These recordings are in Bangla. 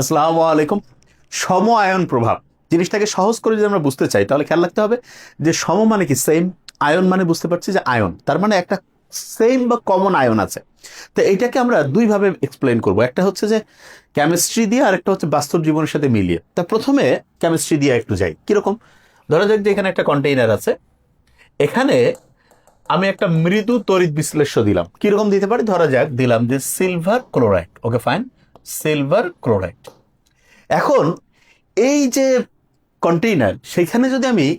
আসসালামু আলাইকুম। সম আয়ন প্রভাব। জিনিসটাকে সহজ করে যদি আমরা বুঝতে চাই, তাহলে খেয়াল রাখতে হবে যে সম মানে কি সেম আয়ন মানে বুঝতে পারছি যে আয়ন। তার মানে একটা সেম বা কমন আয়ন আছে। তো এইটাকে আমরা দুইভাবে এক্সপ্লেন করব। একটা হচ্ছে যে কেমিস্ট্রি দিয়ে আর একটা হচ্ছে বাস্তব জীবনের সাথে মিলিয়ে। তা প্রথমে কেমিস্ট্রি দিয়ে একটু যাই। কীরকম? ধরা যাক যে এখানে একটা কন্টেইনার আছে। এখানে আমি একটা মৃদু তড়িৎ বিশ্লেষ্য দিলাম। কীরকম দিতে পারি? ধরা যাক, দিলাম যে silver chloride okay fine silver chloride এখন এই যে কন্টেইনার সেখানে যদি আমি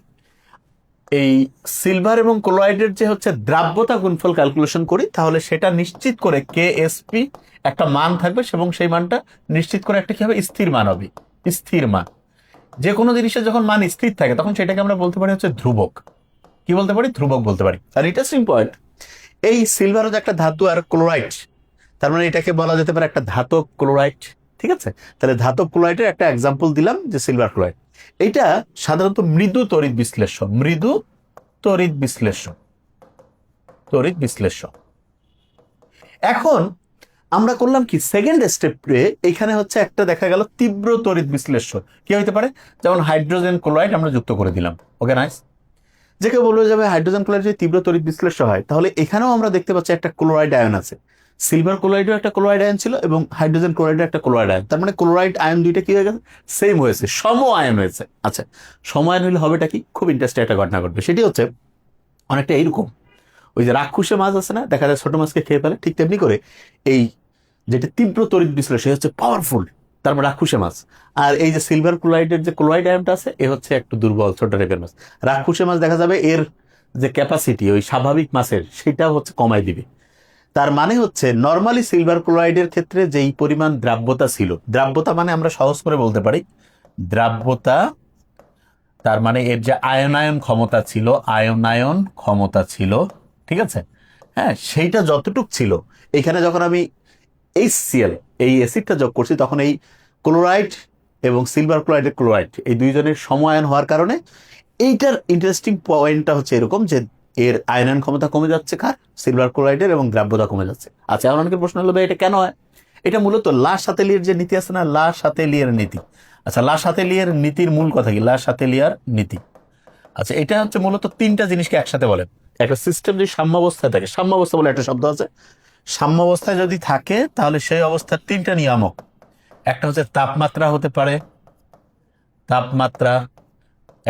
এই সিলভার এবং ক্লোরাইডের যে হচ্ছে দ্রাব্যতা গুণফল ক্যালকুলেশন করি, তাহলে সেটা নিশ্চিত করে কে এসপি একটা মান থাকবে এবং সেই মানটা নিশ্চিত করে একটা কি হবে? স্থির মান হবে। স্থির মান। যে কোনো জিনিসের যখন মান স্থির থাকে, তখন সেটাকে আমরা বলতে পারি হচ্ছে ধ্রুবক। কি বলতে পারি? ধ্রুবক বলতে পারি। আর ইন্টারেস্টিং পয়েন্ট এই সিলভার হচ্ছে একটা ধাতু আর ক্লোরাইড তার মানে এটাকে বলা যেতে পারে একটা ধাতব ক্লোরাইড, ঠিক আছে? তাহলে ধাতব ক্লোরাইডের একটা এক্সাম্পল দিলাম যে সিলভার ক্লোরাইড এইটা সাধারণত মৃদু তড়িৎ বিশ্লেষণ, মৃদু তড়িৎ বিশ্লেষণ তড়িৎ বিশ্লেষণ। এখন আমরা করলাম কি? সেকেন্ড স্টেপে এখানে হচ্ছে একটা দেখা গেল তীব্র তড়িৎ বিশ্লেষণ। কি হইতে পারে? যেমন হাইড্রোজেন ক্লোরাইড আমরা যুক্ত করে দিলাম। ওকে নাইস যে কেউ বলবে যাবে হাইড্রোজেন ক্লোরাইড যদি তীব্র তড়িৎ বিশ্লেষণ হয়, তাহলে এখানেও আমরা দেখতে পাচ্ছি একটা ক্লোরাইড আয়ন আছে। সিলভার ক্লোরাইডও একটা ক্লোরাইড আয়ন ছিল এবং হাইড্রোজেন ক্লোরাইডের একটা ক্লোরাইড আয়ন তার মানে ক্লোরাইড আয়ন দুইটা কি হয়ে গেছে? সেম হয়েছে, সম আয়ন হয়েছে। আচ্ছা সম আয়ন হলে হবেটা কি? খুব ইন্টারেস্টিং একটা ঘটনা ঘটবে। সেটি হচ্ছে, অনেকটা এইরকম ওই যে রাক্ষুসে মাছ আছে না, দেখা যায় ছোট মাছকে খেয়ে ফেলে, ঠিক তেমনি করে এই যেটা তীব্র তড়িৎ বিশ্লেষণ, সে হচ্ছে পাওয়ারফুল তার মানে রাক্ষুসে মাছ। আর এই যে সিলভার ক্লোরাইডের যে ক্লোরাইড আয়নটা আছে, এ হচ্ছে একটু দুর্বল, ছোট টাইপের মাছ। রাক্ষুসে মাছ দেখা যাবে, এর যে ক্যাপাসিটি ওই স্বাভাবিক মাছের, সেটাও হচ্ছে কমাই দিবে। তার মানে হচ্ছে নর্মালি সিলভার ক্লোরাইডের ক্ষেত্রে যেই পরিমাণ দ্রাব্যতা ছিল, দ্রাব্যতা মানে আমরা সহজ করে বলতে পারি, দ্রাব্যতা তার মানে এর যে আয়নায়ন ক্ষমতা ছিল, আয়নায়ন ক্ষমতা ছিল, ঠিক আছে? হ্যাঁ সেইটা যতটুক ছিল, এখানে যখন আমি এইচসিএল এই অ্যাসিডটা যোগ করছি, তখন এই ক্লোরাইড এবং সিলভার ক্লোরাইডের ক্লোরাইড এই দুইজনের সমায়ন হওয়ার কারণে, এইটার ইন্টারেস্টিং পয়েন্টটা হচ্ছে এরকম যে এর আয়নন ক্ষমতা কমে যাচ্ছে কার? সিলভার ক্লোরাইডের এবং দ্রাব্যতা কমে যাচ্ছে। আচ্ছা এখন অনেকের প্রশ্ন হলো ভাই, এটা কেন হয়? এটা মূলত লা সাতেলিয়ার যে নীতি আছে না, লা সাতেলিয়ার নীতি। আচ্ছা লা সাতেলিয়ার নীতির মূল কথা কি? লা সাতেলিয়ার নীতি। আচ্ছা এটা হচ্ছে মূলত তিনটা জিনিসকে একসাথে বলে। একটা সিস্টেম যদি সাম্যাবস্থায় থাকে, সাম্যাবস্থা বলে একটা শব্দ আছে। সাম্যাবস্থায় যদি থাকে, তাহলে সেই অবস্থার তিনটা নিয়ামক। একটা হচ্ছে তাপমাত্রা হতে পারে, তাপমাত্রা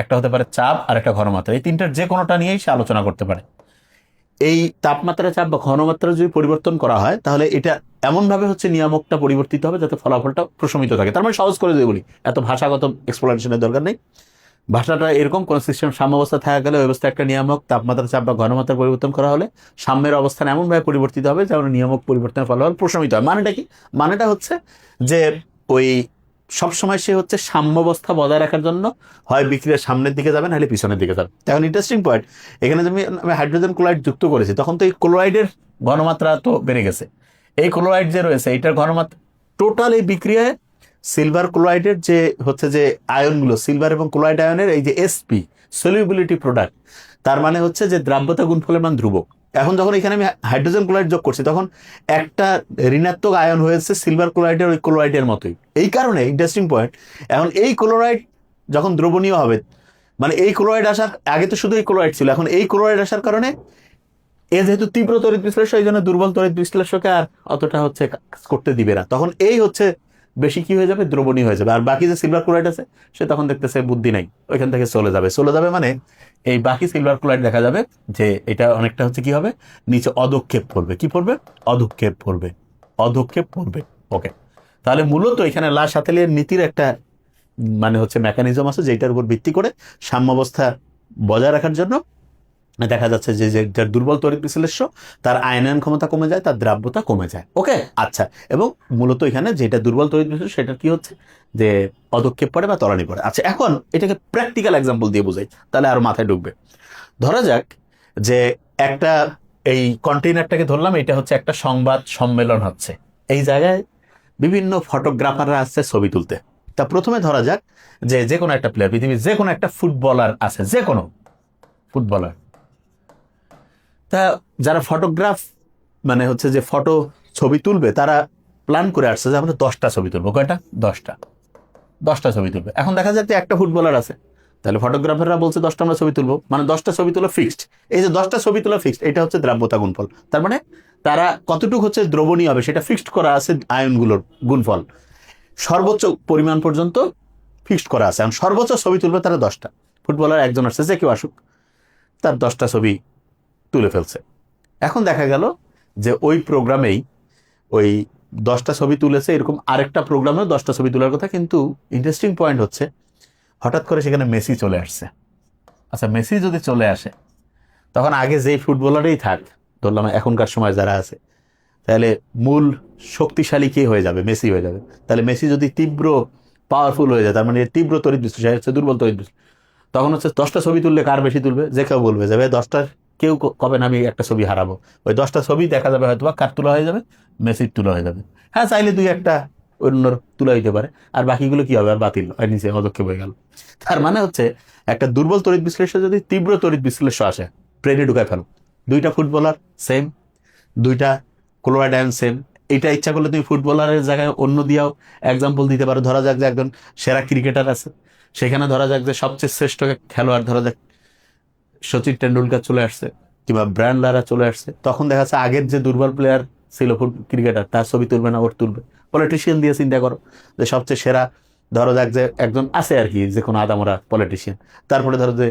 একটা হতে পারে চাপ আর একটা ঘনমাত্রা। এই তিনটার যে কোনোটা নিয়েই সে আলোচনা করতে পারে। এই তাপমাত্রা চাপ বা ঘনমাত্রা যদি পরিবর্তন করা হয়, তাহলে এটা এমনভাবে হচ্ছে নিয়ামকটা পরিবর্তিত হবে যাতে ফলাফলটা প্রশমিত থাকে। তার মানে সহজ করে দিয়ে বলি, এত ভাষাগত এক্সপ্লেনেশনের দরকার নেই। ভাষাটা এরকম, কোন সিস্টেম সাম্যাবস্থা থাকা গেলে অবস্থায় একটা নিয়ামক, তাপমাত্রা চাপ বা ঘনমাত্রা পরিবর্তন করা হলে সাম্যের অবস্থান এমনভাবে পরিবর্তিত হবে যেমন নিয়ামক পরিবর্তনের ফলাফল প্রশমিত হয়। মানেটা কি? মানেটা হচ্ছে যে ওই সবসময় সে হচ্ছে সাম্যবস্থা বজায় রাখার জন্য হয় বিক্রিয়ার সামনের দিকে যাবে, নাহলে পিছনের দিকে যাবে। এখন ইন্টারেস্টিং পয়েন্ট এখানে যদি আমি হাইড্রোজেন ক্লোরাইড যুক্ত করেছি, তখন তো এই ক্লোরাইডের ঘনমাত্রা তো বেড়ে গেছে। এই ক্লোরাইড যে রয়েছে এইটার ঘনমাত্রা টোটাল এই বিক্রিয়ায় সিলভার ক্লোরাইডের যে হচ্ছে যে আয়নগুলো সিলভার এবং ক্লোরাইড আয়নের এই যে এসপি সলিউবিলিটি প্রোডাক্ট তার মানে হচ্ছে যে দ্রাব্যতা গুণফলের মান ধ্রুবক। এখন যখন এখানে আমি হাইড্রোজেন ক্লোরাইড যোগ করছি, তখন একটা ঋণাত্মক আয়ন হয়েছে সিলভার ক্লোরাইডের ওই ক্লোরাইডের মতোই। এই কারণে ইন্টারেস্টিং পয়েন্ট এখন এই ক্লোরাইড যখন দ্রবণীয় হবে মানে এই ক্লোরাইড আসার, আগে তো শুধু এই ক্লোরাইড ছিল, এখন এই ক্লোরাইড আসার কারণে এ যেহেতু তীব্র তড়িৎ বিশ্লেষক এই জন্য দুর্বল তড়িৎ বিশ্লেষকে আর অতটা হচ্ছে কাজ করতে দিবে না। তখন এই হচ্ছে বেশি কি হয়ে যাবে? দ্রবণী হয়ে যাবে। আর বাকি যে সিলভার ক্লোরাইড আছে, সে তখন দেখতেছে বুদ্ধি নাই। ওইখান থেকে চলে যাবে। চলে যাবে মানে এই বাকি সিলভার ক্লোরাইড দেখা যাবে যে এটা অনেকটা হচ্ছে কি হবে? নিচে অধক্ষেপ পড়বে কি পড়বে অধক্ষেপ পড়বে অধক্ষেপ পড়বে ওকে তাহলে মূলত এখানে লাশ হাতেলের নীতির একটা মানে হচ্ছে মেকানিজম আছে, যেটার উপর ভিত্তি করে সাম্যাবস্থা বজায় রাখার জন্য দেখা যাচ্ছে যে যেটার দুর্বল তড়িৎ বিশ্লেষ্য, তার আয়নায়ন ক্ষমতা কমে যায়, তার দ্রাব্যতা কমে যায়। ওকে? আচ্ছা। এবং মূলত এখানে যেটা দুর্বল তড়িৎ বিশ্লেষ্য সেটা কি হচ্ছে? যে পদক্ষেপ পড়ে বা তলানি পড়ে। আচ্ছা এখন এটাকে প্র্যাকটিক্যাল এক্সাম্পল দিয়ে বোঝাই, তাহলে আরও মাথায় ঢুকবে। ধরা যাক যে একটা, এই কন্টেইনারটাকে ধরলাম, এটা হচ্ছে একটা সংবাদ সম্মেলন হচ্ছে। এই জায়গায় বিভিন্ন ফটোগ্রাফাররা আসছে ছবি তুলতে। তা প্রথমে ধরা যাক যে যে কোনো একটা প্লেয়ার পৃথিবীর যে কোনো একটা ফুটবলার আছে, যে কোনো ফুটবলার তা যারা ফটোগ্রাফ মানে হচ্ছে যে ফটো ছবি তুলবে, তারা প্ল্যান করে আসছে যে আমরা দশটা ছবি তুলবো। কয়টা? দশটা। দশটা ছবি তুলবে। এখন দেখা যাচ্ছে একটা ফুটবলার আছে। তাহলে ফটোগ্রাফাররা বলছে দশটা আমরা ছবি তুলবো। মানে দশটা ছবি তোলা ফিক্সড এই যে দশটা ছবি তোলা ফিক্সড এটা হচ্ছে দ্রাব্যতা গুণফল। তার মানে তারা কতটুকু হচ্ছে দ্রবণীয় হবে, সেটা ফিক্সড করা আছে আয়নগুলোর গুণফল। সর্বোচ্চ পরিমাণ পর্যন্ত ফিক্সড করা আছে। এখন সর্বোচ্চ ছবি তুলবে তারা দশটা। ফুটবলার একজন আসছে, যে কেউ আসুক, তার দশটা ছবি তুলে ফেলছে। এখন দেখা গেল যে ওই প্রোগ্রামেই ওই দশটা ছবি তুলেছে, এরকম আরেকটা প্রোগ্রামেও দশটা ছবি তোলার কথা, কিন্তু ইন্টারেস্টিং পয়েন্ট হচ্ছে, হঠাৎ করে সেখানে মেসি চলে আসছে। আচ্ছা মেসি যদি চলে আসে, তখন আগে যেই ফুটবলারই থাক, ধরলাম এখনকার সময় যারা আছে, তাহলে মূল শক্তিশালী কে হয়ে যাবে? মেসি হয়ে যাবে। তাহলে মেসি যদি তীব্র পাওয়ারফুল হয়ে যায়, তার মানে তীব্র তরিত বিশ্লেষণ হচ্ছে দুর্বল তরিত তখন হচ্ছে দশটা ছবি তুললে কার বেশি তুলবে? যে কেউ বলবে যাবে দশটার কেউ ক- কবে না আমি একটা ছবি হারাবো। ওই দশটা ছবি দেখা যাবে হয়তো বা কার তোলা হয়ে যাবে? মেসির তোলা হয়ে যাবে। হ্যাঁ চাইলে দুই একটা অন্যর তুলা হইতে পারে। আর বাকিগুলো কি হবে? আর বাতিল। হয় নিচে অদক্ষেপ হয়ে গেল। তার মানে হচ্ছে, একটা দুর্বল তড়িৎ বিশ্লেষণ যদি তীব্র তড়িৎ বিশ্লেষণ আসে, ব্রেনে ঢুকায় ফেলো। দুইটা ফুটবলার সেম দুইটা ক্লোরাইড সেম এটা ইচ্ছা করলে তুমি ফুটবলারের জায়গায় অন্য দিয়েও এক্সাম্পল দিতে পারো। ধরা যাক যে একজন সেরা ক্রিকেটার আছে। সেখানে ধরা যাক যে সবচেয়ে শ্রেষ্ঠ খেলোয়াড়, ধরা যাক সচিন টেন্ডুলকার চলে আসছে কিংবা ব্র্যান্ড লারা চলে আসছে, তখন দেখা যাচ্ছে আগের যে দুর্বল প্লেয়ার ছিল ফুট ক্রিকেটার, তার ছবি তুলবে না, ওর তুলবে। পলিটিশিয়ান দিয়ে চিন্তা করো যে সবচেয়ে সেরা, ধরো যাক যে একজন আছে আর কি, যে কোনো আদামরা পলিটিশিয়ান তারপরে ধরো যে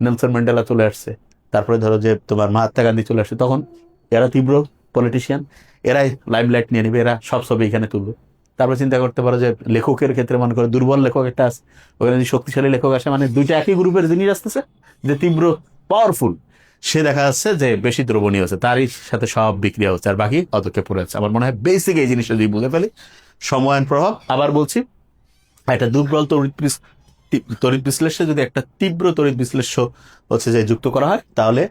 নেলসন ম্যান্ডেলা চলে আসছে, তারপরে ধরো যে তোমার মহাত্মা গান্ধী চলে আসছে, তখন এরা তীব্র পলিটিশিয়ান এরাই লাইমলাইট নিয়ে নেবে, এরা সব ছবি এখানে তুলবে। তারপরে চিন্তা করতে পারো যে লেখকের ক্ষেত্রে মনে করো দুর্বল লেখক একটা আছে, ওখানে যদি শক্তিশালী লেখক আসে মানে দুইটা একই গ্রুপের জিনিস আসতেছে যে তীব্র পাওয়ারফুল সে দেখা যাচ্ছে যে বেশি দ্রবণীয় হচ্ছে তারই সাথে সব বিক্রিয়া হচ্ছে, আর বাকি অদক্ষে পড়ে যাচ্ছে। আমার মনে হয় বেসিক এই জিনিসটা যদি বুঝে ফেলি সময়ায়ন প্রভাব। আবার বলছি, একটা দুর্বল তড়িৎ তড়িৎ বিশ্লেষ্য যদি একটা তীব্র তড়িৎ বিশ্লেষ্য হচ্ছে যে যুক্ত করা হয়, তাহলে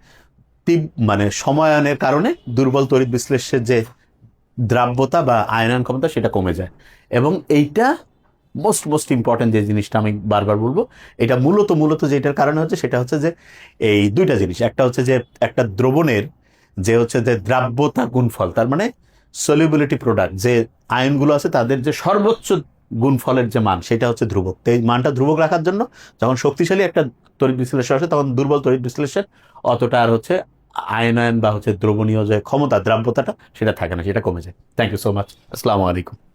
মানে সময়ায়নের কারণে দুর্বল তড়িৎ বিশ্লেষ্যের যে দ্রাব্যতা বা আয়নায়ন ক্ষমতা সেটা কমে যায়। এবং এইটা মোস্ট মোস্ট ইম্পর্টেন্ট যে জিনিসটা আমি বারবার বলব, এটা মূলত মূলত যেটার কারণে হচ্ছে সেটা হচ্ছে যে এই দুইটা জিনিস। একটা হচ্ছে যে একটা দ্রবণের যে হচ্ছে যে দ্রাব্যতা গুণফল, তার মানে সলিউবিলিটি প্রোডাক্ট যে আয়নগুলো আছে তাদের যে সর্বোচ্চ গুণফলের যে মান, সেটা হচ্ছে ধ্রুবক। তো এই মানটা ধ্রুবক রাখার জন্য যখন শক্তিশালী একটা তড়িৎ বিশ্লেষণ আসে, তখন দুর্বল তড়িৎ বিশ্লেষণ অতটা আর হচ্ছে আয়নায়ন বা হচ্ছে দ্রবণীয় যে ক্ষমতা, দ্রাব্যতাটা, সেটা থাকে না, সেটা কমে যায়। থ্যাংক ইউ সো মাচ আসসালামু আলাইকুম